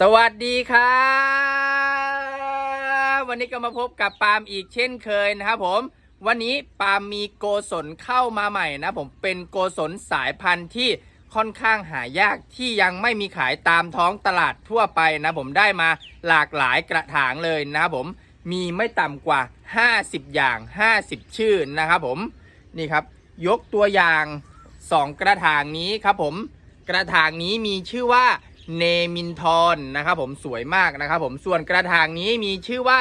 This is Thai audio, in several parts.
สวัสดีครับวันนี้ก็มาพบกับปาล์มอีกเช่นเคยนะครับผม วันนี้ปาล์มมีโกศลเข้ามาใหม่นะผมเป็นโกศลสายพันธุ์ที่ค่อนข้างหายากที่ยังไม่มีขายตามท้องตลาดทั่วไปนะผมได้มาหลากหลายกระถางเลยนะครับผมมีไม่ต่ำกว่า 50 อย่าง 50 ชื่อนะครับผมนี่ครับ ยกตัวอย่าง 2 กระถางนี้ครับผม กระถางนี้มีชื่อว่า เนมินทรนะครับผมสวยมากนะครับผมส่วนกระถางนี้มีชื่อว่า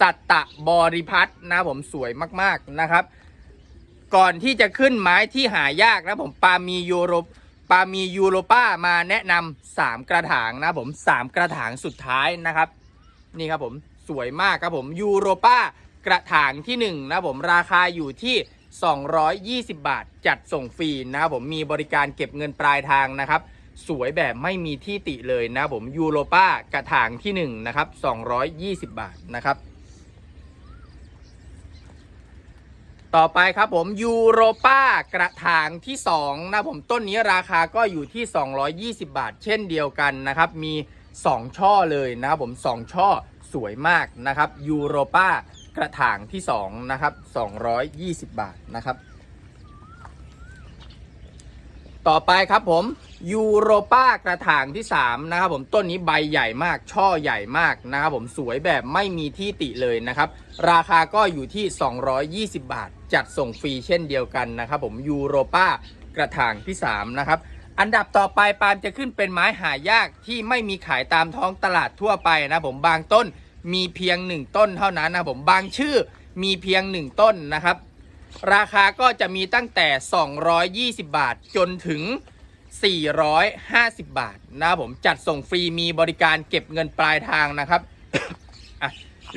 สัตตะบริพัตนะครับผมสวยมากๆนะครับ ก่อนที่จะขึ้นไม้ที่หายากนะผมปามียูโรปามียูโรป้ามาแนะนำสามกระถางนะผมสามกระถางสุดท้ายนะครับ นี่ครับผมสวยมากครับผมยูโรป้ากระถางที่ 1 นะผมราคาอยู่ที่ 220 บาท จัดส่งฟรีนะครับผมมีบริการเก็บเงินปลายทางนะครับ สวยแบบไม่มีที่ติเลยนะผมยูโรป้ากระถางที่ 1 นะครับ 220 บาทนะครับ ต่อไปครับผมยูโรป้ากระถางที่ 2 นะผมต้นนี้ราคาก็อยู่ที่ 220 บาท เช่นเดียวกันนะครับ มี 2 ช่อเลยนะครับผม 2 ช่อสวยมากนะครับยูโรป้ากระถางที่ 2 นะครับ 220 บาทนะครับ ต่อไปครับผม ยูโรป้ากระถางที่ 3 นะครับผมต้นนี้ใบใหญ่มากช่อใหญ่มากนะครับผมสวยแบบไม่มีที่ติเลยนะครับ ราคาก็อยู่ที่ 220 บาท จัดส่งฟรีเช่นเดียวกันนะครับผมยูโรป้ากระถางที่ 3 นะครับ อันดับต่อไปปาล์มจะขึ้นเป็นไม้หายากที่ไม่มีขายตามท้องตลาดทั่วไปนะผมบางต้นมีเพียง 1 ต้นเท่านั้นนะผมบางชื่อมีเพียง 1 ต้นนะครับ ราคาก็จะมีตั้งแต่ 220 บาทจนถึง 450 บาทนะครับผมจัดส่งฟรีมีบริการเก็บเงินปลายทางนะครับ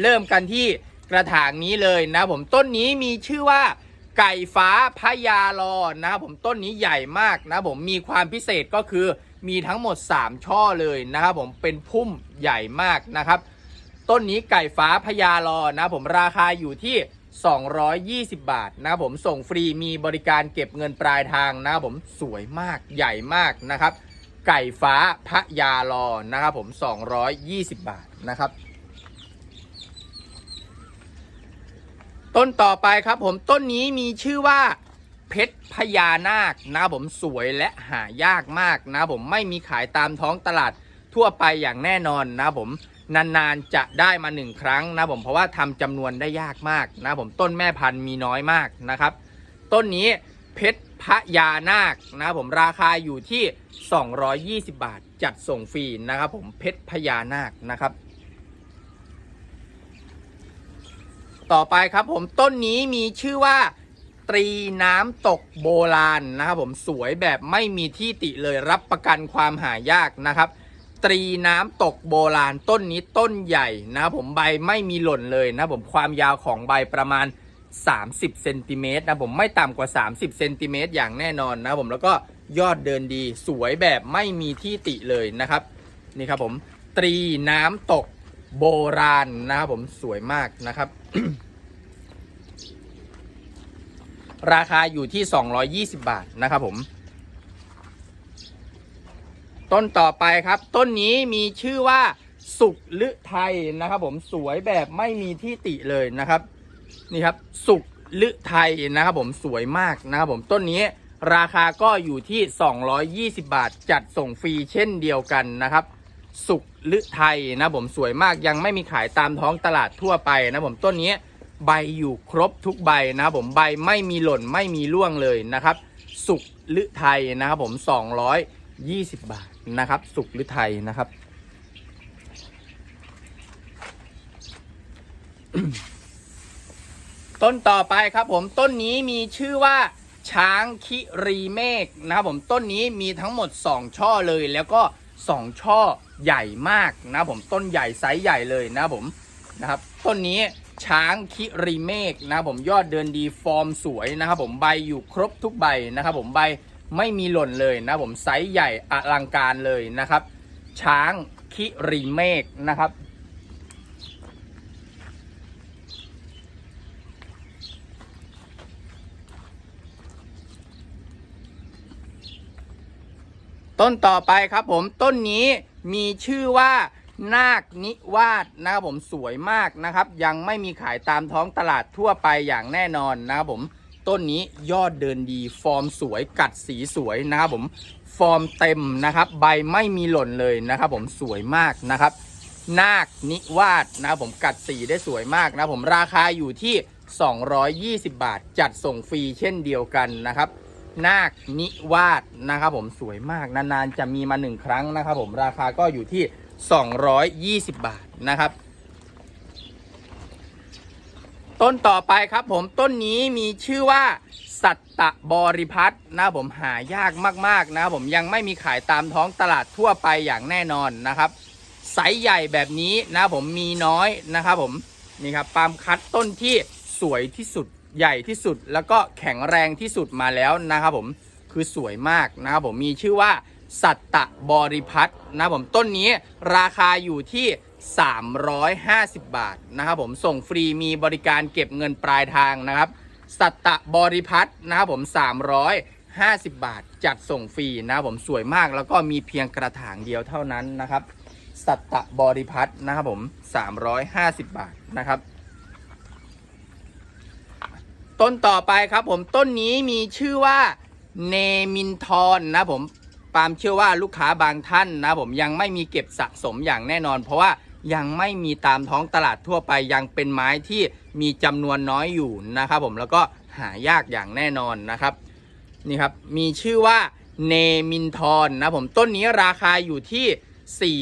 เริ่มกันที่กระถางนี้เลยนะผมต้นนี้มีชื่อว่าไก่ฟ้าพญาลอนะผมต้นนี้ใหญ่มากนะผมมีความพิเศษก็คือมีทั้งหมด 3 ช่อเลยนะครับผมเป็นพุ่มใหญ่มากนะครับ ต้นนี้ไก่ฟ้าพญาลอนะผมราคาอยู่ที่ 220 บาทนะครับผมส่งฟรีมีบริการเก็บเงินปลายทางนะครับผมสวยมากใหญ่มากนะครับ ไก่ฟ้าพระยาลอนะครับผม 220 บาทนะครับ ต้นต่อไปครับผมต้นนี้มีชื่อว่าเพชรพญานาคนะครับผมสวยและหายากมากนะครับผมไม่มีขายตามท้องตลาดทั่วไปอย่างแน่นอนนะครับผม นานๆจะได้มาหนึ่งครั้งนะผมเพราะว่าทำจำนวนได้ยากมากนะผมต้นแม่พันธุ์มีน้อยมากนะครับ ต้นนี้เพชรพญานาคนะผมราคาอยู่ที่ 220 บาทจัดส่งฟรีนะครับผมเพชรพญานาคนะครับ ต่อไปครับผมต้นนี้มีชื่อว่าตรีน้ำตกโบราณนะครับผมสวยแบบไม่มีที่ติเลยรับประกันความหายากนะครับ ตรีน้ำตกโบราณต้นนี้ต้นใหญ่นะผมใบไม่มีหล่นเลยนะผมความยาวของใบประมาณ 30เซนติเมตรนะผมไม่ต่ำกว่า 30เซนติเมตรอย่างแน่นอนนะผมแล้วก็ยอดเดินดีสวยแบบไม่มีที่ติเลยนะครับ นี่ครับผมตรีน้ำตกโบราณนะครับผมสวยมากนะครับ ราคาอยู่ที่ 220 บาทนะครับผม ต้นต่อไปครับ ต้นนี้มีชื่อว่าสุกลึไทยนะครับ ผมสวยแบบไม่มีที่ติเลยนะครับ นี่ครับสุกลึไทยนะครับ ผมสวยมากนะครับผมต้นนี้ราคาก็อยู่ที่ 220 บาท จัดส่งฟรีเช่นเดียวกันนะครับ สุกลึไทยนะผมสวยมากยังไม่มีขายตามท้องตลาดทั่วไปนะผมต้นนี้ใบอยู่ครบทุกใบนะครับผมใบไม่มีหล่นไม่มีร่วงเลยนะครับ สุกลึไทยนะครับผม 220 บาท นะครับ สุกลึไทยนะครับ ต้นต่อไปครับผมต้นนี้มีชื่อว่าช้างคิรีเมฆนะครับผมต้นนี้มีทั้งหมด 2 ช่อเลย แล้วก็ 2 ช่อใหญ่มากนะผมต้นใหญ่ไซส์ใหญ่เลยนะผมนะครับ ต้นนี้ช้างคิรีเมฆนะผมยอดเดินดีฟอร์มสวยนะครับผมใบอยู่ครบทุกใบนะครับผมใบ ไม่มีหล่นเลยนะผมไซส์ใหญ่อลังการเลยนะครับ ช้างคิรีเมฆนะครับ ต้นต่อไปครับผมต้นนี้มีชื่อว่านาคนิวาสนะครับผมสวยมากนะครับ ยังไม่มีขายตามท้องตลาดทั่วไปอย่างแน่นอนนะครับผม ต้นนี้ยอดเดินดี ฟอร์มสวยกัดสีสวยนะครับผมฟอร์มเต็มนะครับ ใบไม่มีหล่นเลยนะครับ ผมสวยมากนะครับ นาคนิวาสนะครับผมกัดสีได้สวยมากนะครับผมราคาอยู่ที่ 220 บาท จัดส่งฟรีเช่นเดียวกันนะครับนาคนิวาสนะครับผมสวยมากนานๆจะมีมาหนึ่งครั้งนะครับ ผมราคาก็อยู่ที่ 220 บาทนะครับ ต้นต่อไปครับผมต้นนี้มีชื่อว่า สัตตบริพัตนะผมหายากมากๆนะครับผมยังไม่มีขายตามท้องตลาดทั่วไปอย่างแน่นอนนะครับไซส์ใหญ่แบบนี้นะผมมีน้อยนะครับผมนี่ครับปาล์มคัดต้นที่สวยที่สุดใหญ่ที่สุด แล้วก็แข็งแรงที่สุดมาแล้วนะครับผมคือสวยมากนะครับผมมีชื่อว่า สัตตบริพัตนะผมต้นนี้ราคาอยู่ที่ 350 บาทนะครับผมส่งฟรีมีบริการเก็บเงินปลายทางนะครับ สัตตบริพัตรนะครับผม 350 บาท จัดส่งฟรีนะครับผมสวยมากแล้วก็มีเพียงกระถางเดียวเท่านั้นนะครับ สัตตบริพัตรนะครับผม 350 บาทนะครับ ต้นต่อไปครับผมต้นนี้มีชื่อว่าเนมินทอนนะผมปาล์มเชื่อว่าลูกค้าบางท่านนะผมยังไม่มีเก็บสะสมอย่างแน่นอน เพราะว่า ยังไม่มีตามท้องตลาดทั่วไปยังเป็นไม้ที่มีจำนวนน้อยอยู่นะครับผมแล้วก็หายากอย่างแน่นอนนะครับนี่ครับมีชื่อว่าเนมินทอนนะผมต้นนี้ราคาอยู่ที่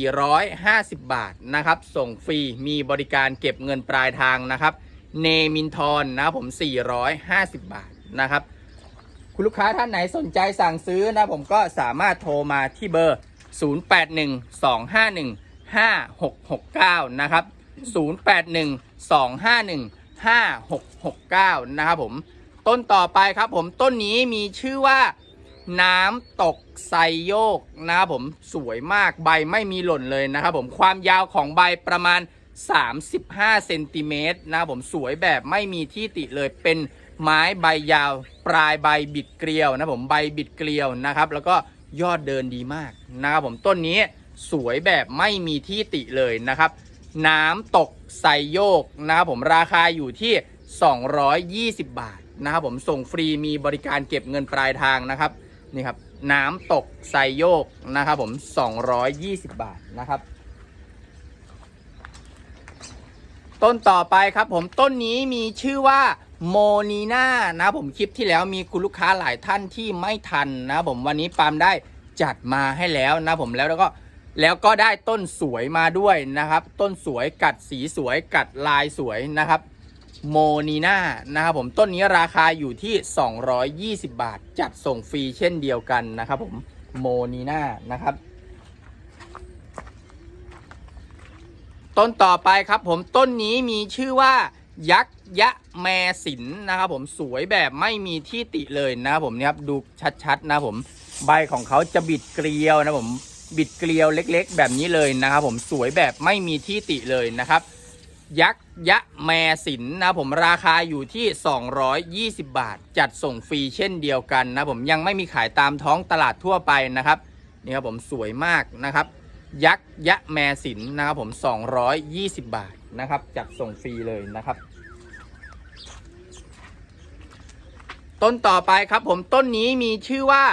450 บาทนะครับ ส่งฟรีมีบริการเก็บเงินปลายทางนะครับเนมินทอนนะครับผม 450 บาทนะครับ คุณลูกค้าท่านไหนสนใจสั่งซื้อนะผมก็สามารถโทรมาที่เบอร์ 5669 นะครับ 0812515669 นะครับผม ต้นต่อไปครับผม ต้นนี้มีชื่อว่าน้ำตกไซโยกนะครับผม สวยมาก ใบไม่มีหล่นเลยนะครับผม ความยาวของใบประมาณ 35 เซนติเมตรนะครับผม สวยแบบไม่มีที่ติเลย เป็นไม้ใบยาว ปลายใบบิดเกลียวนะผม ใบบิดเกลียวนะครับ แล้วก็ยอดเดินดีมากนะครับผม ต้นนี้ สวยแบบไม่มีที่ติเลยนะครับ น้ำตกไซโยกนะครับผมราคาอยู่ที่ 220 บาทนะครับผมส่งฟรีมีบริการเก็บเงินปลายทางนะครับนี่ครับน้ำตกไซโยกนะครับผม 220 บาทนะครับ ต้นต่อไปครับผมต้นนี้มีชื่อว่าโมนีนานะผมคลิปที่แล้วมีคุณลูกค้าหลายท่านที่ไม่ทันนะผมวันนี้ปาล์มได้จัดมาให้แล้วนะผมแล้วแล้วก็ แล้วก็ได้ต้นสวยมาด้วยนะครับ ต้นสวยกัดสีสวยกัดลายสวยนะครับโมนีนานะครับผมต้นนี้ราคาอยู่ที่ 220 บาท จัดส่งฟรีเช่นเดียวกันนะครับผมโมนีนานะครับ ต้นต่อไปครับผมต้นนี้มีชื่อว่ายักษ์ยะแมสินนะครับผมสวยแบบไม่มีที่ติเลยนะครับผมเนี่ยครับดูชัดๆนะผมใบของเขาจะบิดเกลียวนะผม บิดเกลียวเล็ก ๆ แบบนี้เลยนะครับผมสวยแบบไม่มีที่ติเลยนะครับ ยักษ์ยะแมสินนะผมราคาอยู่ที่ 220 บาท จัดส่งฟรีเช่นเดียวกันนะผมยังไม่มีขายตามท้องตลาดทั่วไปนะครับนี่ครับผมสวยมากนะครับ ยักษ์ยะแมสินนะครับผม 220 บาทนะครับ จัดส่งฟรีเลยนะครับต้นต่อไปครับผมต้นนี้มีชื่อว่า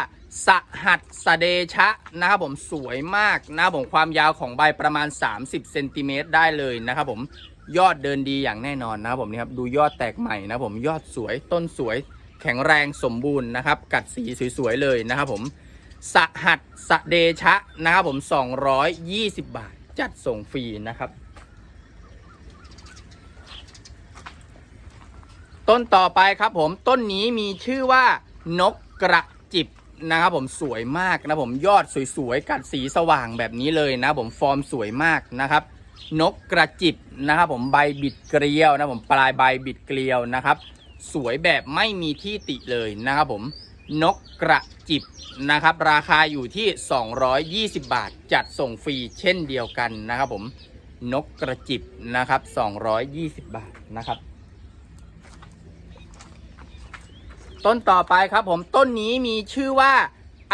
สหัสสเดชะนะครับผมสวยมากนะครับผมความยาวของใบประมาณ 30เซนติเมตรได้เลยนะครับผมยอดเดินดีอย่างแน่นอนนะครับผมนี่ครับดูยอดแตกใหม่นะผมยอดสวยต้นสวย แข็งแรงสมบูรณ์นะครับ กัดสีสวยๆเลยนะครับผมสหัสสเดชะนะครับผม 220 บาท จัดส่งฟรีนะครับ ต้นต่อไปครับผมต้นนี้มีชื่อว่านกกระจิบ นะครับผมสวยมากนะผมยอดสวยๆกัดสีสว่างแบบนี้เลยนะผมฟอร์มสวยมากนะครับ นกกระจิบนะครับผมใบบิดเกลียวนะผมปลายใบบิดเกลียวนะครับ สวยแบบไม่มีที่ติเลยนะครับผมนกกระจิบนะครับ ราคาอยู่ที่ 220 บาท จัดส่งฟรีเช่นเดียวกันนะครับผมนกกระจิบนะครับ 220 บาทนะครับ ต้นต่อไปครับผมต้นนี้มีชื่อว่า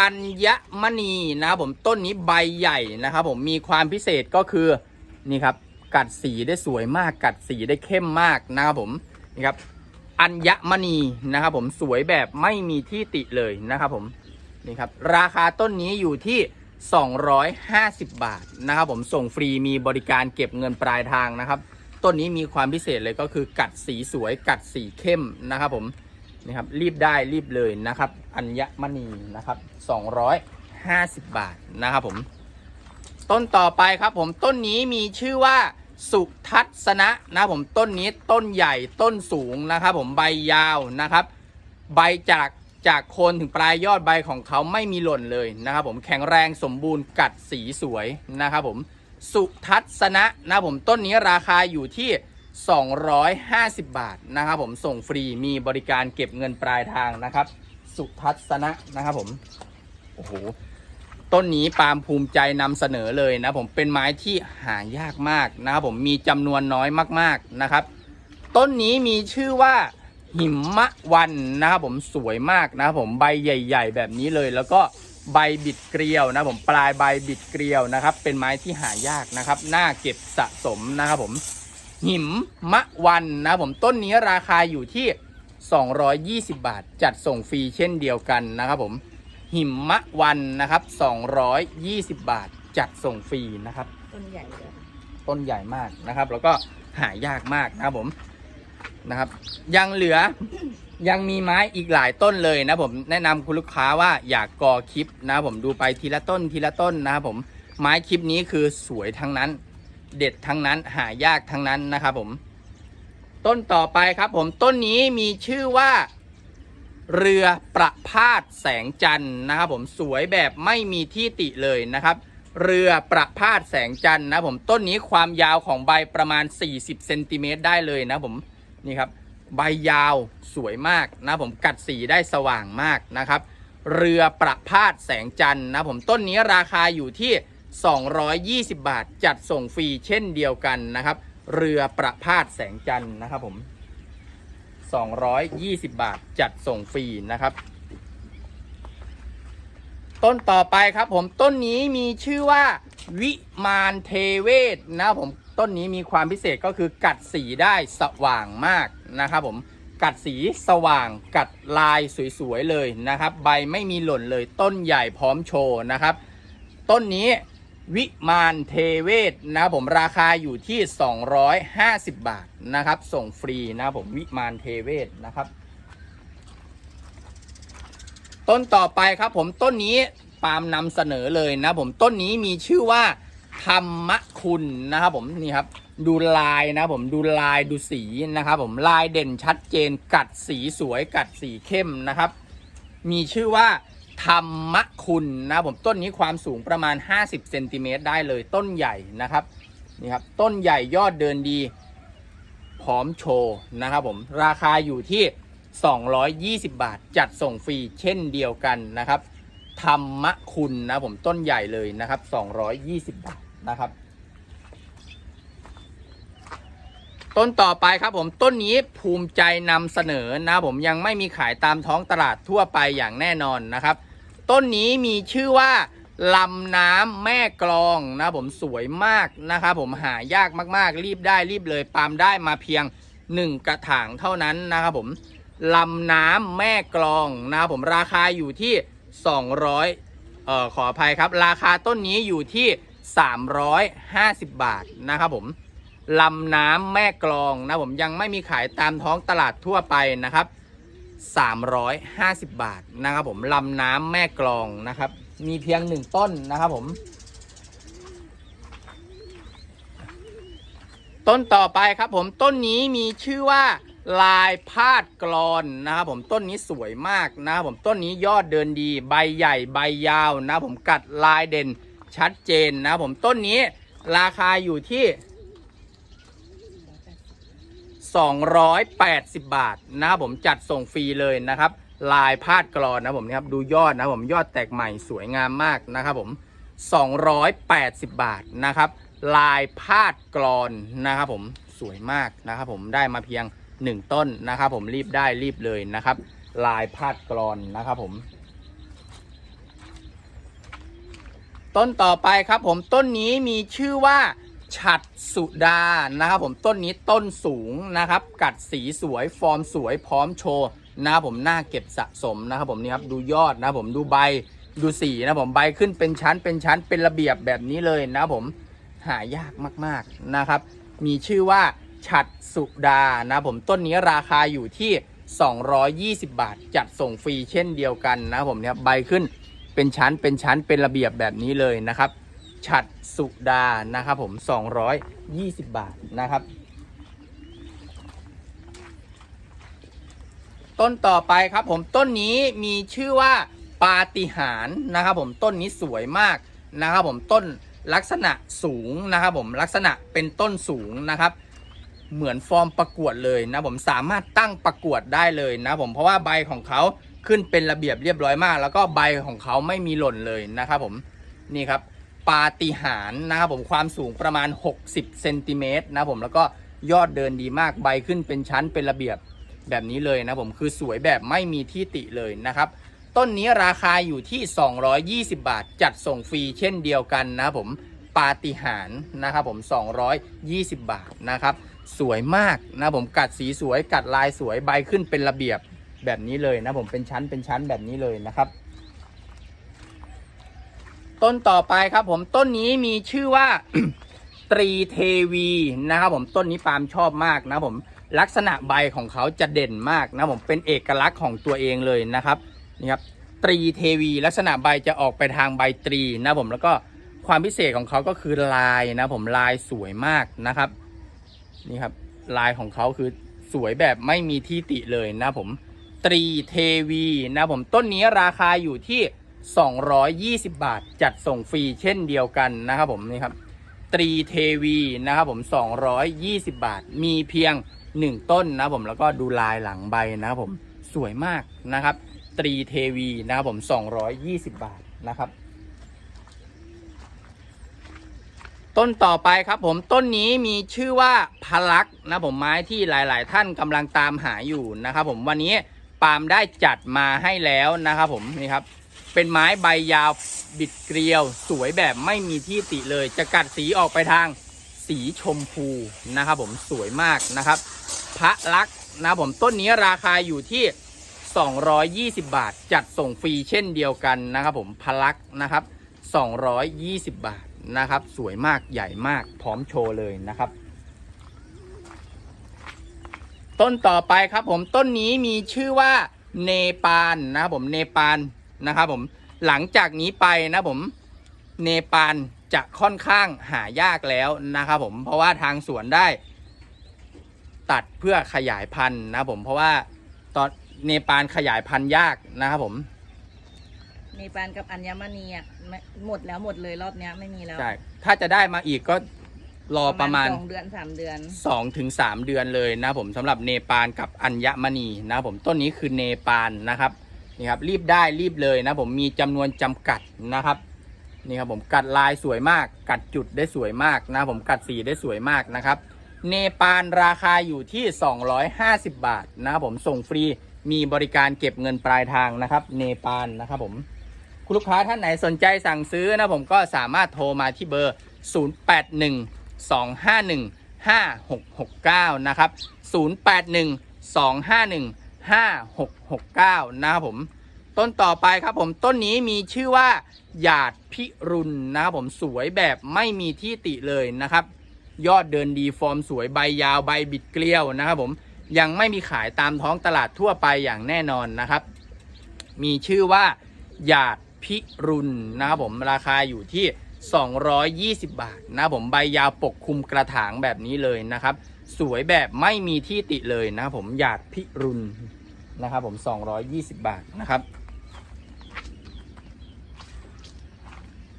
อัญญมณีนะครับผมต้นนี้ใบใหญ่นะครับผมมีความพิเศษก็คือนี่ครับกัดสีได้สวยมากกัดสีได้เข้มมากนะครับผมนี่ครับอัญมณีนะครับผมสวยแบบไม่มีที่ติเลยนะครับผมนี่ครับราคาต้นนี้อยู่ที่ 250 บาทนะครับผมส่งฟรีมีบริการเก็บเงินปลายทางนะครับ ต้นนี้มีความพิเศษเลยก็คือกัดสีสวยกัดสีเข้มนะครับผม นี่ครับรีบได้รีบเลยนะครับอัญมณีนะครับ250 บาทนะครับผม ต้นต่อไปครับผมต้นนี้มีชื่อว่าสุทัศนะนะผมต้นนี้ต้นใหญ่ต้นสูงนะครับ ผมใบยาวนะครับ ใบจากจากโคนถึงปลายยอดใบของเขาไม่มีหล่นเลยนะครับ ผมแข็งแรงสมบูรณ์กัดสีสวยนะครับ ผมสุทัศนะนะผมต้นนี้ราคาอยู่ที่ 250 บาทนะครับผมส่งฟรีมีบริการเก็บเงินปลายทางนะครับ สุทัศนะนะครับผมโอ้โหต้นนี้ปาล์มภูมิใจนำเสนอเลยนะผมเป็นไม้ที่หายากมากนะครับผมมีจำนวนน้อยมากๆนะครับ ต้นนี้มีชื่อว่าหิมะวันนะครับผมสวยมากนะครับผมใบใหญ่ ๆ แบบนี้เลย แล้วก็ใบบิดเกลียวนะผมปลายใบบิดเกลียวนะครับ เป็นไม้ที่หายากนะครับน่าเก็บสะสมนะครับผม หิมะวันนะครับผมต้นนี้ราคาอยู่ที่ 220 บาท จัดส่งฟรีเช่นเดียวกันนะครับผมหิมะวันนะครับ 220 บาท จัดส่งฟรีนะครับ ต้นใหญ่เลยต้นใหญ่มากนะครับ แล้วก็หายากมากนะครับผมนะครับ ยังเหลือยังมีไม้อีกหลายต้นเลยนะผมแนะนำคุณลูกค้าว่าอยากกอคลิปนะครับผมดูไปทีละต้นทีละต้นนะครับผมไม้คลิปนี้คือสวยทั้งนั้น เด็ดทั้งนั้นหายากทั้งนั้นนะครับผม ต้นต่อไปครับผมต้นนี้มีชื่อว่า เรือประพาสแสงจันทร์นะครับผมสวยแบบไม่มีที่ติเลยนะครับ เรือประพาสแสงจันทร์นะผมต้นนี้ความยาวของใบประมาณ 40เซนติเมตรได้เลยนะผมนี่ครับใบยาวสวยมากนะผมกัดสีได้สว่างมากนะครับ เรือประพาสแสงจันทร์นะผมต้นนี้ราคาอยู่ที่ 220 บาท จัดส่งฟรีเช่นเดียวกันนะครับ เรือประพาสแสงจันทร์นะครับผม 220 บาท จัดส่งฟรีนะครับ ต้นต่อไปครับผมต้นนี้มีชื่อว่าวิมานเทเวศนะครับผมต้นนี้มีความพิเศษก็คือกัดสีได้สว่างมากนะครับผมกัดสีสว่างกัดลายสวยๆเลยนะครับ ใบไม่มีหล่นเลยต้นใหญ่พร้อมโชว์นะครับ ต้นนี้ วิมานเทเวศนะครับผมราคาอยู่ที่ 250 บาทนะครับ ส่งฟรีนะครับผมวิมานเทเวศนะครับ ต้นต่อไปครับผมต้นนี้ปาล์มนำเสนอเลยนะผมต้นนี้มีชื่อว่าธรรมคุณนะครับผมนี่ครับดูลายนะผมดูลายดูสีนะครับผมลายเด่นชัดเจนกัดสีสวยกัดสีเข้มนะครับ มีชื่อว่า ธรรมคุณนะผมต้นนี้ความสูงประมาณ 50เซนติเมตรได้เลยต้นใหญ่นะครับนี่ครับต้นใหญ่ยอดเดินดีพร้อมโชว์นะครับผมราคาอยู่ที่ 220 บาท จัดส่งฟรีเช่นเดียวกันนะครับธรรมคุณนะผมต้นใหญ่เลยนะครับ 220 บาทนะครับ ต้นต่อไปครับผมต้นนี้ภูมิใจนำเสนอนะผมยังไม่มีขายตามท้องตลาดทั่วไปอย่างแน่นอนนะครับ ต้นนี้มีชื่อว่าลำน้ำแม่กลองนะผมสวยมากนะครับผมหายากมากๆ รีบได้รีบเลยปาล์มได้มาเพียง 1 กระถางเท่านั้นนะครับผมลำน้ำแม่กลองนะครับผมราคาอยู่ที่ 200เอ่อขออภัยครับ ราคาต้นนี้อยู่ที่ 350 บาทนะครับผมลำน้ำแม่กลองนะผมยังไม่มีขายตามท้องตลาดทั่วไปนะครับ 350 บาทนะครับผมลำน้ำแม่กลองนะครับ มีเพียงหนึ่งต้นนะครับผม ต้นต่อไปครับผมต้นนี้มีชื่อว่าลายพาดกรอนนะครับผมต้นนี้สวยมากนะครับผมต้นนี้ยอดเดินดีใบใหญ่ใบยาวนะครับผมกัดลายเด่นชัดเจนนะครับผมต้นนี้ราคาอยู่ที่ 280 บาทนะครับผมจัดส่งฟรีเลยนะครับ ลายพาดกรอนนะผมนะครับดูยอดนะผมยอดแตกใหม่สวยงามมากนะครับผม 280 บาทนะครับ ลายพาดกรอนนะครับผมสวยมากนะครับผมได้มาเพียง 1 ต้นนะครับผมรีบได้รีบเลยนะครับ ลายพาดกรอนนะครับผม ต้นต่อไปครับผมต้นนี้มีชื่อว่า ฉัดสุดานะครับผมต้นนี้ต้นสูงนะครับ กัดสีสวยฟอร์มสวยพร้อมโชว์นะครับผมน่าเก็บสะสมนะครับผมนี่ครับดูยอดนะครับผมดูใบดูสีนะครับผมใบขึ้นเป็นชั้นเป็นชั้นเป็นระเบียบแบบนี้เลยนะครับผมหายากมากๆนะครับ มีชื่อว่าฉัดสุดานะครับผมต้นนี้ราคาอยู่ที่ 220 บาท จัดส่งฟรีเช่นเดียวกันนะครับผมเนี่ยใบขึ้นเป็นชั้นเป็นชั้นเป็นระเบียบแบบนี้เลยนะครับ ฉัดสุดานะครับผม 220 บาทนะครับ ต้นต่อไปครับผมต้นนี้มีชื่อว่าปาฏิหารนะครับผมต้นนี้สวยมากนะครับผมต้นลักษณะสูงนะครับผมลักษณะเป็นต้นสูงนะครับ เหมือนฟอร์มประกวดเลยนะผมสามารถตั้งประกวดได้เลยนะผมเพราะว่าใบของเขาขึ้นเป็นระเบียบเรียบร้อยมาก แล้วก็ใบของเขาไม่มีหล่นเลยนะครับผมนี่ครับ ปาฏิหาริย์นะครับผมความสูงประมาณ 60เซนติเมตรนะผมแล้วก็ยอดเดินดีมากใบขึ้นเป็นชั้นเป็นระเบียบแบบนี้เลยนะผมคือสวยแบบไม่มีที่ติเลยนะครับ ต้นนี้ราคาอยู่ที่ 220 บาท จัดส่งฟรีเช่นเดียวกันนะผมปาฏิหาริย์นะครับผม 220 บาทนะครับ สวยมากนะผมกัดสีสวยกัดลายสวยใบขึ้นเป็นระเบียบแบบนี้เลยนะผมเป็นชั้นเป็นชั้นแบบนี้เลยนะครับ ต้นต่อไปครับ ผมต้นนี้มีชื่อว่าตรีเทวีนะครับผมต้นนี้ปาล์มชอบมากนะผมลักษณะใบของเขาจะเด่นมากนะผมเป็นเอกลักษณ์ของตัวเองเลยนะครับนี่ครับตรีเทวีลักษณะใบจะออกไปทางใบตรีนะผมแล้วก็ความพิเศษของเขาก็คือลายนะผมลายสวยมากนะครับนี่ครับลายของเขาคือสวยแบบไม่มีที่ติเลยนะผมตรีเทวีนะผมต้นนี้ราคาอยู่ที่ 220 บาท จัดส่งฟรีเช่นเดียวกันนะครับผมนี่ครับตรีเทวีนะครับผม 220 บาท มีเพียง 1 ต้นนะผมแล้วก็ดูลายหลังใบนะครับผมสวยมากนะครับ ตรีเทวีนะครับผม 220 บาทนะครับ ต้นต่อไปครับผมต้นนี้มีชื่อว่าพลักษ์นะผมไม้ที่หลาย ๆ ท่านกำลังตามหาอยู่นะครับผมวันนี้ปาล์มได้จัดมาให้แล้วนะครับผมนี่ครับ เป็นไม้ใบยาวบิดเกลียว สวยแบบไม่มีที่ติเลย จะกัดสีออกไปทางสีชมพูนะครับผมสวยมากนะครับ พระลักษณ์นะผมต้นนี้ราคาอยู่ที่ 220 บาท จัดส่งฟรีเช่นเดียวกันนะครับผมพลักษณ์นะครับ 220 บาทนะครับ สวยมากใหญ่มากพร้อมโชว์เลยนะครับต้นต่อไปครับผมต้นนี้มีชื่อว่าเนปาลนะครับผมเนปาล นะครับผมหลังจากนี้ไปนะผมเนปาลจะค่อนข้างหายากแล้วนะครับผมเพราะว่าทางสวนได้ ตัดเพื่อขยายพันธุ์นะครับผมเพราะว่าตอนเนปาลขยายพันธุ์ยากนะครับผมเนปาลกับอัญมณีอะไม่หมดแล้วหมดเลยรอบเนี้ยไม่มีแล้วใช่ถ้าจะได้มาอีกก็รอประมาณ สองเดือนสามเดือน2ถึง3เดือนเลยนะผมสำหรับเนปาลกับอัญมณีนะผมต้นนี้คือเนปาลนะครับ นี่ครับรีบได้รีบเลยนะผมมีจำนวนจำกัดนะครับนี่ครับผมกัดลายสวยมาก กัดจุดได้สวยมากนะผมกัดสีได้สวยมากนะครับ เนปาลราคาอยู่ที่ 250 บาทนะครับผมส่งฟรีมีบริการเก็บเงินปลายทางนะครับ เนปาลนะครับผมคุณลูกค้าท่านไหนสนใจสั่งซื้อนะผมก็สามารถโทรมาที่เบอร์ 081 251 5669 นะครับ 081 251 5669นะครับผม ต้นต่อไปครับผมต้นนี้มีชื่อว่าหยาดพิรุณนะครับผมสวยแบบไม่มีที่ติเลยนะครับ ยอดเดินดีฟอร์มสวยใบยาวใบบิดเกลียวนะครับผมยังไม่มีขายตามท้องตลาดทั่วไปอย่างแน่นอนนะครับ มีชื่อว่าหยาดพิรุณนะครับผมราคาอยู่ที่ 220 บาทนะครับผมใบยาวปกคลุมกระถางแบบนี้เลยนะครับ สวยแบบไม่มีที่ติเลยนะครับผมหยาดพิรุณนะครับผม 220 บาทนะครับ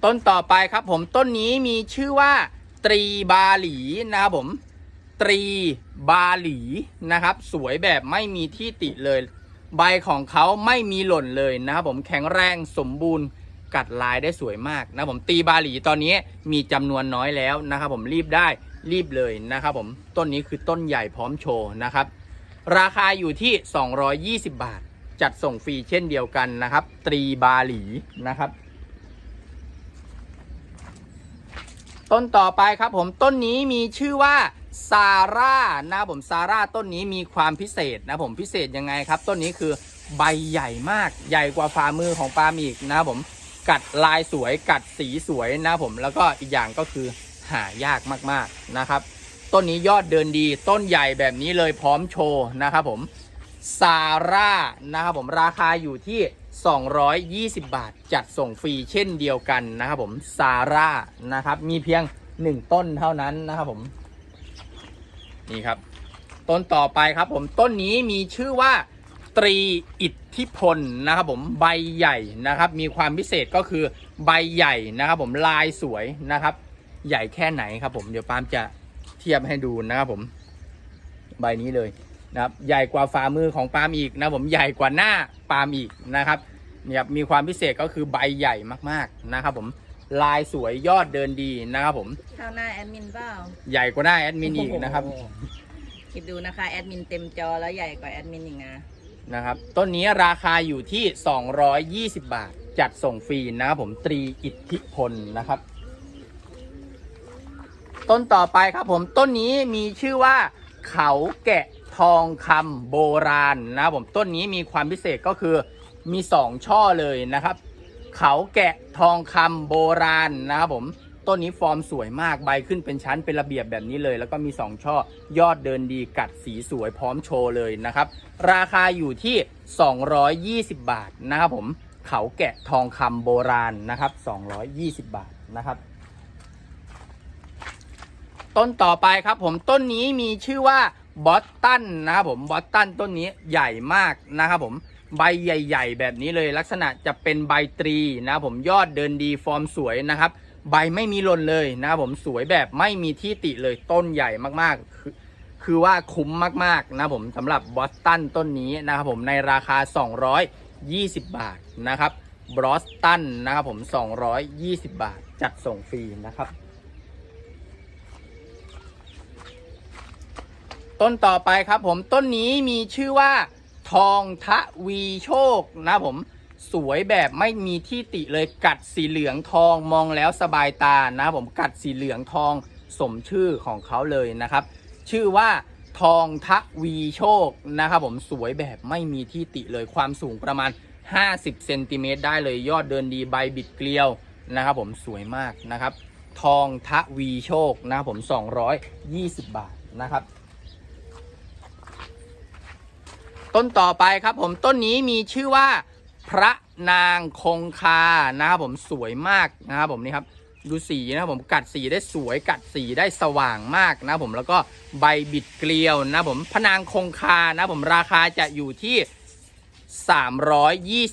ต้นต่อไปครับผมต้นนี้มีชื่อว่าตรีบาหลีนะครับผม ตรีบาหลีนะครับ สวยแบบไม่มีที่ติเลย ใบของเขาไม่มีหล่นเลยนะครับผมแข็งแรงสมบูรณ์กัดลายได้สวยมากนะผมตีบาหลีตอนนี้มีจำนวนน้อยแล้วนะครับผมรีบได้ รีบเลยนะครับผมต้นนี้คือต้นใหญ่พร้อมโชว์นะครับ ราคาอยู่ที่ 220 บาท จัดส่งฟรีเช่นเดียวกันนะครับ ตรีบาหลีนะครับ ต้นต่อไปครับผมต้นนี้มีชื่อว่าซาร่านะผมซาร่าต้นนี้มีความพิเศษนะผมพิเศษยังไงครับ ต้นนี้คือใบใหญ่มากใหญ่กว่าฝ่ามือของปาล์มอีกนะผมกัดลายสวยกัดสีสวยนะผมแล้วก็อีกอย่างก็คือ หายากมากๆนะครับ ต้นนี้ยอดเดินดีต้นใหญ่แบบนี้เลยพร้อมโชว์นะครับผมซาร่านะครับผมราคาอยู่ที่ 220 บาท จัดส่งฟรีเช่นเดียวกันนะครับผมซาร่านะครับมีเพียง 1 ต้นเท่านั้นนะครับผมนี่ครับ ต้นต่อไปครับผมต้นนี้มีชื่อว่าตรีอิทธิพลนะครับผมใบใหญ่นะครับ มีความพิเศษก็คือใบใหญ่นะครับผมลายสวยนะครับ ใหญ่แค่ไหนครับผมเดี๋ยวปาล์มจะเทียบให้ดูนะครับผม ใบนี้เลยนะครับ ใหญ่กว่าฝ่ามือของปาล์มอีกนะผมใหญ่กว่าหน้าปาล์มอีกนะครับเนี่ยครับมีความพิเศษก็คือใบใหญ่มากๆนะครับผมลายสวยยอดเดินดีนะครับผมข้าวหน้าแอดมินเปล่าใหญ่กว่าหน้าแอดมินอีกนะครับคิดดูนะคะแอดมินเต็มจอแล้วใหญ่กว่าแอดมินอีกนะนะครับต้นนี้ราคาอยู่ที่ 220 บาท จัดส่งฟรีนะครับผมตรีอิทธิพลนะครับ ต้นต่อไปครับผมต้นนี้มีชื่อว่าเขาแกะทองคำโบราณนะครับผมต้นนี้มีความพิเศษก็คือมี2ช่อเลยนะครับ เขาแกะทองคำโบราณนะครับผมต้นนี้ฟอร์มสวยมากใบขึ้นเป็นชั้นเป็นระเบียบแบบนี้เลย แล้วก็มี2ช่อยอดเดินดีกัดสีสวยพร้อมโชว์เลยนะครับ ราคาอยู่ที่ 220 บาทนะครับผมเขาแกะทองคำโบราณนะครับ 220 บาทนะครับ ต้นต่อไปครับผมต้นนี้มีชื่อว่าบอสตันนะครับผมบอสตันต้นนี้ใหญ่มากนะครับผมใบใหญ่ ๆ แบบนี้เลยลักษณะจะเป็นใบตรีนะผมยอดเดินดีฟอร์มสวยนะครับ ใบไม่มีหล่นเลยนะผมสวยแบบไม่มีที่ติเลยต้นใหญ่มากๆ คือคือว่าคุ้มมากๆนะผมสำหรับบอสตันต้นนี้นะครับผมในราคา 220 บาทนะครับบอสตันนะครับผม 220 บาท จัดส่งฟรีนะครับ ต้นต่อไปครับผมต้นนี้มีชื่อว่าทองทะวีโชคนะผมสวยแบบไม่มีที่ติเลยกัดสีเหลืองทองมองแล้วสบายตานะผมกัดสีเหลืองทองสมชื่อของเขาเลยนะครับ ชื่อว่าทองทะวีโชคนะครับผมสวยแบบไม่มีที่ติเลยความสูงประมาณ 50เซนติเมตรได้เลยยอดเดินดีใบบิดเกลียวนะครับผมสวยมากนะครับ ทองทะวีโชคนะครับผม 220 บาทนะครับ ต้นต่อไปครับผมต้นนี้มีชื่อว่า พระนางคงคานะครับผมสวยมากนะครับผมนี่ครับดูสีนะครับผมกัดสีได้สวยกัดสีได้สว่างมากนะครับผมแล้วก็ใบบิดเกลียวนะผมพระนางคงคานะผมราคาจะอยู่ที่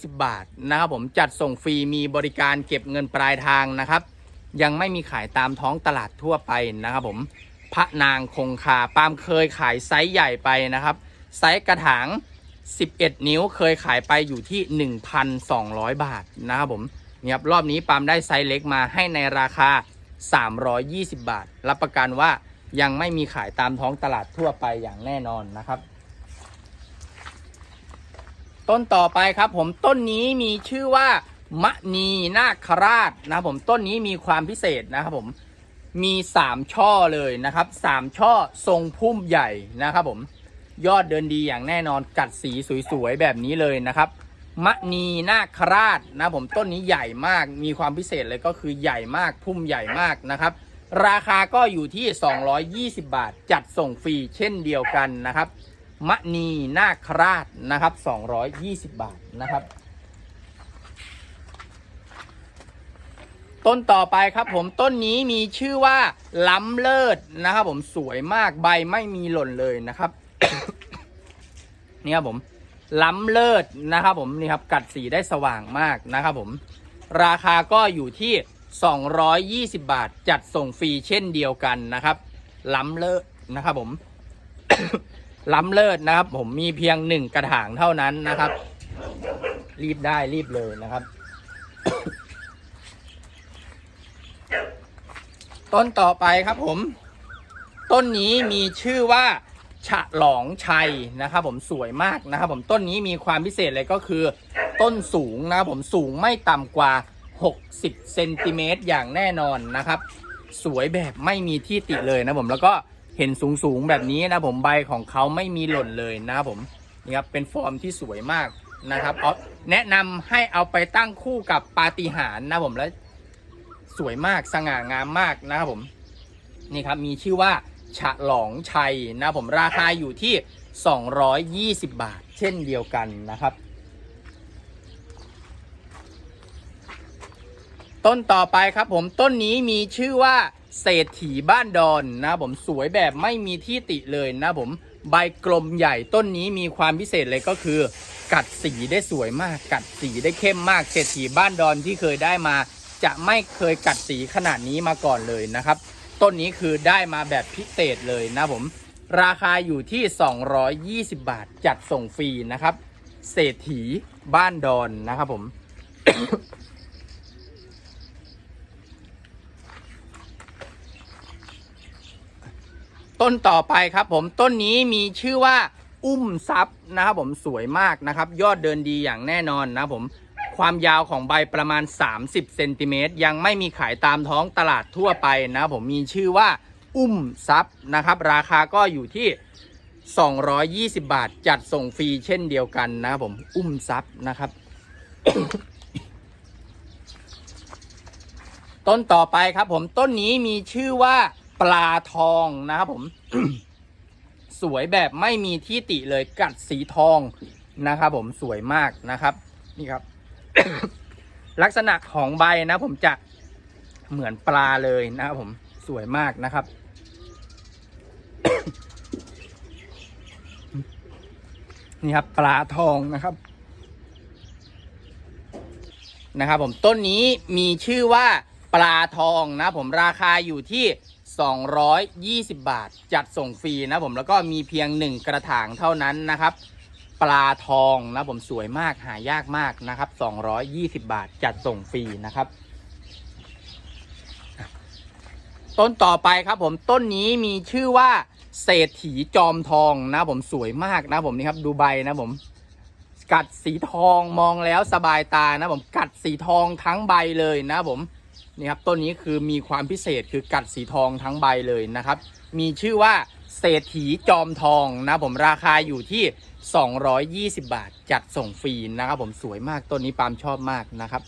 320 บาทนะครับผมจัดส่งฟรีมีบริการเก็บเงินปลายทางนะครับ ยังไม่มีขายตามท้องตลาดทั่วไปนะครับผมพระนางคงคาปาล์มเคยขายไซส์ใหญ่ไปนะครับ ไซส์กระถาง 11 นิ้วเคยขายไปอยู่ที่ 1,200 บาทนะครับผมเนี่ยครับรอบนี้ปาล์มได้ไซส์เล็กมาให้ในราคา 320 บาท รับประกันว่ายังไม่มีขายตามท้องตลาดทั่วไปอย่างแน่นอนนะครับ ต้นต่อไปครับผมต้นนี้มีชื่อว่ามะนีนาคราชนะครับผมต้นนี้มีความพิเศษนะครับผมมีสามช่อเลยนะครับสามช่อทรงพุ่มใหญ่นะครับผม ยอดเดินดีอย่างแน่นอนกัดสีสวยๆ แบบนี้เลยนะครับมะนีนาคราชนะผมต้นนี้ใหญ่มากมีความพิเศษเลยก็คือใหญ่มากพุ่มใหญ่มากนะครับ ราคาก็อยู่ที่ 220 บาท จัดส่งฟรีเช่นเดียวกันนะครับมะนีนาคราชนะครับ 220 บาทนะครับ ต้นต่อไปครับผมต้นนี้มีชื่อว่าล้ำเลิศนะครับ ผมสวยมากใบไม่มีหล่นเลยนะครับ นี่ครับผม ล้ำเลิศนะครับผมนี่ครับกัดสีได้สว่างมากนะครับผม ราคาก็อยู่ที่ 220 บาท จัดส่งฟรีเช่นเดียวกันนะครับ ล้ำเลิศนะครับผม ล้ำเลิศนะครับ ผมมีเพียงหนึ่งกระถางเท่านั้นนะครับ รีบได้รีบเลยนะครับ ต้นต่อไปครับผม ต้นนี้มีชื่อว่า ฉลองชัยนะครับผมสวยมากนะครับผมต้นนี้มีความพิเศษเลยก็คือ ต้นสูงนะครับผมสูงไม่ต่ำกว่า 60เซนติเมตรอย่างแน่นอนนะครับ สวยแบบไม่มีที่ติเลยนะผมแล้วก็เห็นสูงสูงๆแบบนี้นะผมใบของเขาไม่มีหล่นเลยนะครับผมนี่ครับเป็นฟอร์มที่สวยมากนะครับเอาแนะนำให้เอาไปตั้งคู่กับปาฏิหาริย์นะผมแล้วสวยมากสง่างามมากนะครับผมนี่ครับมีชื่อว่า ฉลองชัยนะผมราคาอยู่ที่ 220 บาท เช่นเดียวกันนะครับ ต้นต่อไปครับผมต้นนี้มีชื่อว่าเศรษฐีบ้านดอนนะผมสวยแบบไม่มีที่ติเลยนะผมใบกลมใหญ่ต้นนี้มีความพิเศษเลยก็คือ กัดสีได้สวยมาก กัดสีได้เข้มมากเศรษฐีบ้านดอนที่เคยได้มา จะไม่เคยกัดสีขนาดนี้มาก่อนเลยนะครับ ต้นนี้คือได้มาแบบพิเศษเลยนะผม ราคาอยู่ที่ 220 บาทจัดส่งฟรีนะครับ เศรษฐีบ้านดอนนะครับผม ต้นต่อไปครับผมต้นนี้มีชื่อว่า อุ้มซับนะครับผมสวยมากนะครับ ยอดเดินดีอย่างแน่นอนนะครับผม ความยาวของใบประมาณ 30เซนติเมตรยังไม่มีขายตามท้องตลาดทั่วไปนะผมมีชื่อว่าอุ้มซับนะครับ ราคาก็อยู่ที่ 220 บาท จัดส่งฟรีเช่นเดียวกันนะครับผมอุ้มซับนะครับ ต้นต่อไปครับผมต้นนี้มีชื่อว่าปลาทองนะครับผมสวยแบบไม่มีที่ติเลยกัดสีทองนะครับผมสวยมากนะครับ นี่ครับ ลักษณะของใบนะผมจะเหมือนปลาเลยนะครับผมสวยมากนะครับ นี่ครับปลาทองนะครับ นะครับผมต้นนี้มีชื่อว่าปลาทองนะผมราคาอยู่ที่ 220 บาท จัดส่งฟรีนะผมแล้วก็มีเพียง 1 กระถางเท่านั้นนะครับ ปลาทองนะผมสวยมากหายากมากนะครับ 220 บาทจัดส่งฟรีนะครับ ต้นต่อไปครับผมต้นนี้มีชื่อว่าเศรษฐีจอมทองนะผมสวยมากนะผมนี่ครับดูใบนะผม กัดสีทองมองแล้วสบายตานะผมกัดสีทองทั้งใบเลยนะผมนี่ครับต้นนี้คือมีความพิเศษคือกัดสีทองทั้งใบเลยนะครับ มีชื่อว่าเศรษฐีจอมทองนะผมราคาอยู่ที่ 220 บาท จัดส่งฟรีนะครับผมสวยมากต้นนี้ปาล์มชอบมากนะครับ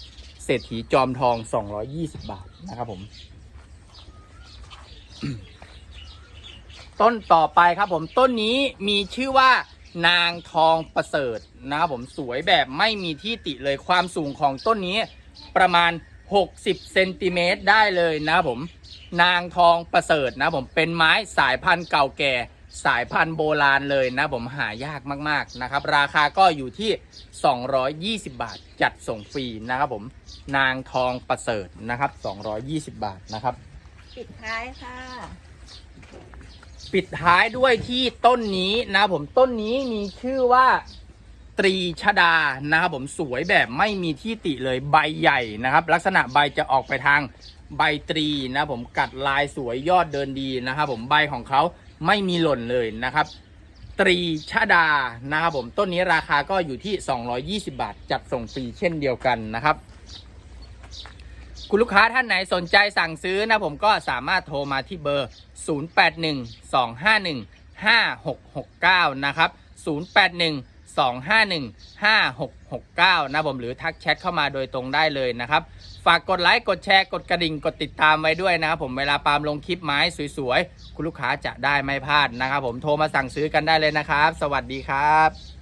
เศรษฐีจอมทอง 220 บาทนะครับผม ต้นต่อไปครับผมต้นนี้มีชื่อว่านางทองประเสริฐนะครับผมสวยแบบไม่มีที่ติเลยความสูงของต้นนี้ประมาณ 60เซนติเมตรได้เลยนะครับผม นางทองประเสริฐนะผมเป็นไม้สายพันธุ์เก่าแก่ สายพันธุ์โบราณเลยนะผมหายากมากๆนะครับ ราคาก็อยู่ที่ 220 บาท จัดส่งฟรีนะครับผมนางทองประเสริฐนะครับ 220 บาทนะครับ ปิดท้ายค่ะ ปิดท้ายด้วยที่ต้นนี้นะผมต้นนี้มีชื่อว่าตรีชดานะครับผมสวยแบบไม่มีที่ติเลยใบใหญ่นะครับ ลักษณะใบจะออกไปทางใบตรีนะผมกัดลายสวยยอดเดินดีนะครับผมใบของเขา ไม่มีหล่นเลยนะครับ ตรีชดานะครับผมต้นนี้ราคาก็อยู่ที่ 220 บาท จัดส่งฟรีเช่นเดียวกันนะครับ คุณลูกค้าท่านไหนสนใจสั่งซื้อนะผมก็สามารถโทรมาที่เบอร์ 0812515669 นะครับ 0812515669 นะผมหรือทักแชทเข้ามาโดยตรงได้เลยนะครับ ฝากกดไลค์ กดแชร์ กดกระดิ่ง กดติดตามไว้ด้วยนะครับผมเวลาปาล์มลงคลิปไม้สวยๆ คุณลูกค้าจะได้ไม่พลาดนะครับผมโทรมาสั่งซื้อกันได้เลยนะครับ สวัสดีครับ